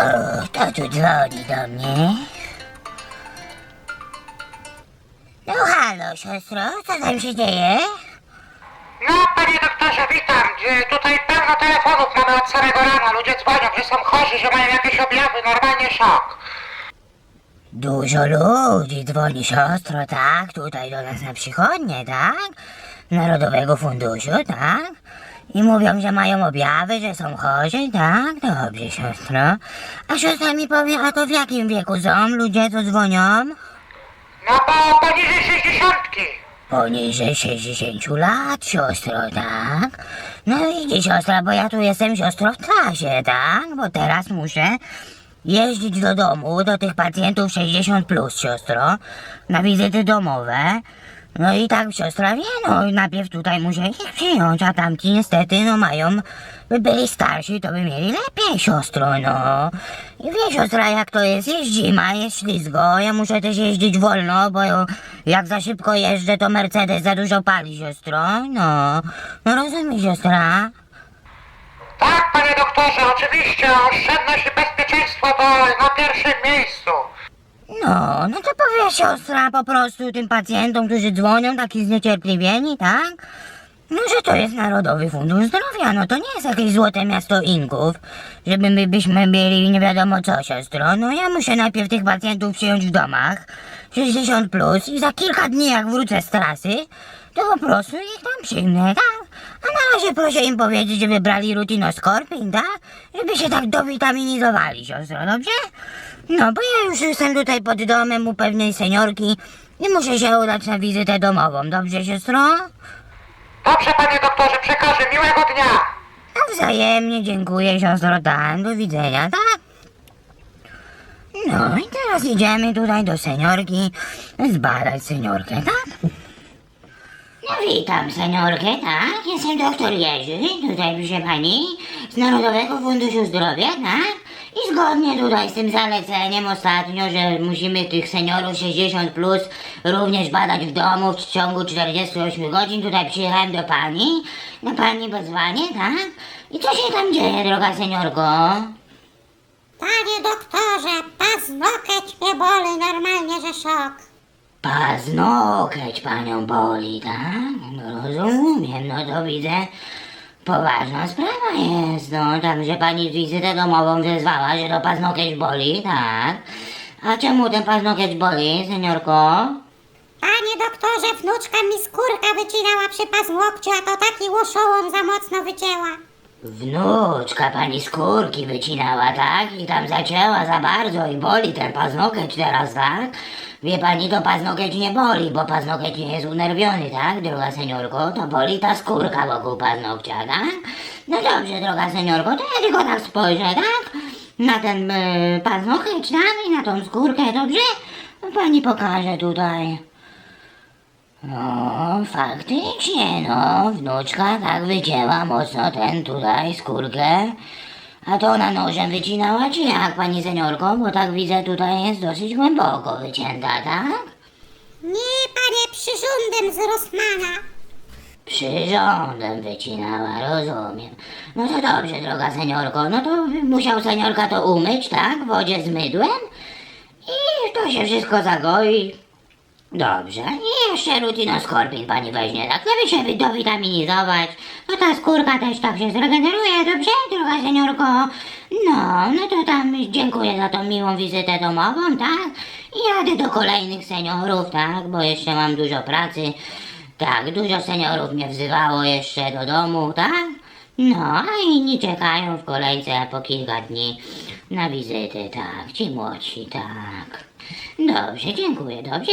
O, kto tu dzwoni do mnie? No halo, siostro, co tam się dzieje? No, panie doktorze, witam. E, Tutaj pełno telefonów mamy od samego rana. Ludzie dzwonią, że są chorzy, że mają jakieś objawy, normalnie szok. Dużo ludzi dzwoni, siostro, tak? Tutaj do nas na przychodnie, tak? Narodowego Funduszu, tak? I mówią, że mają objawy, że są chorzy, tak? Dobrze, siostro. A siostra mi powie, a to w jakim wieku są ludzie, co dzwonią? No, poniżej sześćdziesiątki. Poniżej 60 lat, siostro, tak? No widzi siostra, bo ja tu jestem siostrą w trasie, tak? Bo teraz muszę jeździć do domu, do tych pacjentów 60 plus, siostro, na wizyty domowe. No i tak siostra wie, no najpierw tutaj muszę ich przyjąć, a tamci niestety no mają, by byli starsi, to by mieli lepiej, siostro, no. I wie siostra jak to jest, jest zima, jest ślizgo, ja muszę też jeździć wolno, bo jak za szybko jeżdżę, to Mercedes za dużo pali, siostro, no. No rozumie siostra? Tak, panie doktorze, oczywiście. Oszczędność i bezpieczeństwo to na pierwszym miejscu. No, no to powie siostra po prostu tym pacjentom, którzy dzwonią, taki zniecierpliwieni, tak? No, że to jest Narodowy Fundusz Zdrowia, no to nie jest jakieś złote miasto Inków, żeby my byśmy mieli nie wiadomo co, siostro. No ja muszę najpierw tych pacjentów przyjąć w domach, 60 plus i za kilka dni jak wrócę z trasy, to po prostu ich tam przyjmę, tak? A na razie proszę im powiedzieć, żeby brali rutinoskorpin, tak? Żeby się tak dowitaminizowali, siostro, dobrze? No, bo ja już jestem tutaj pod domem u pewnej seniorki i muszę się udać na wizytę domową, dobrze, siostro? Dobrze, panie doktorze, przekażę. Miłego dnia. No wzajemnie dziękuję, siostro, tak, do widzenia, tak? No i teraz idziemy tutaj do seniorki zbadać seniorkę, tak? No witam seniorkę, tak? Jestem doktor Jerzy, tutaj proszę pani, z Narodowego Funduszu Zdrowia, tak? I zgodnie tutaj z tym zaleceniem ostatnio, że musimy tych seniorów 60 plus również badać w domu w ciągu 48 godzin, tutaj przyjechałem do pani, na pani wezwanie, tak? I co się tam dzieje, droga seniorko? Panie doktorze, paznokieć mnie boli, normalnie, że szok. Paznokieć panią boli, tak? No rozumiem, no to widzę. Poważna sprawa jest, no, także pani wizytę domową wezwała, że to paznokieć boli, tak? A czemu ten paznokieć boli, seniorko? Panie doktorze, wnuczka mi skórka wycinała przy paznokciu, a to taki łoszołom za mocno wycięła. Wnuczka pani skórki wycinała, tak? I tam zacięła za bardzo i boli ten paznokieć teraz, tak? Wie pani, to paznokieć nie boli, bo paznokieć nie jest unerwiony, tak, droga seniorko? To boli ta skórka wokół paznokcia, tak? No dobrze, droga seniorko, to ja tylko tak spojrzę, tak? Na ten y, paznokieć tam i na tą skórkę, dobrze? Pani pokaże tutaj. No, faktycznie, no, wnuczka tak wycięła mocno ten tutaj skórkę. A to ona nożem wycinała, czy jak, pani seniorko? Bo tak widzę, tutaj jest dosyć głęboko wycięta, tak? Nie, panie, przyrządem z Rosmana. Przyrządem wycinała, rozumiem. No to dobrze, droga seniorko, no to musiał seniorka to umyć, tak, w wodzie z mydłem i to się wszystko zagoi. Dobrze, i jeszcze rutinoskorpin pani weźmie, tak, żeby się dowitaminizować. No ta skórka też tak się zregeneruje, dobrze, droga seniorko? No, no to tam dziękuję za tą miłą wizytę domową, tak? I jadę do kolejnych seniorów, tak, bo jeszcze mam dużo pracy. Tak, dużo seniorów mnie wzywało jeszcze do domu, tak? No, a inni czekają w kolejce po kilka dni na wizytę, tak, ci młodsi, tak. Dobrze, dziękuję, dobrze?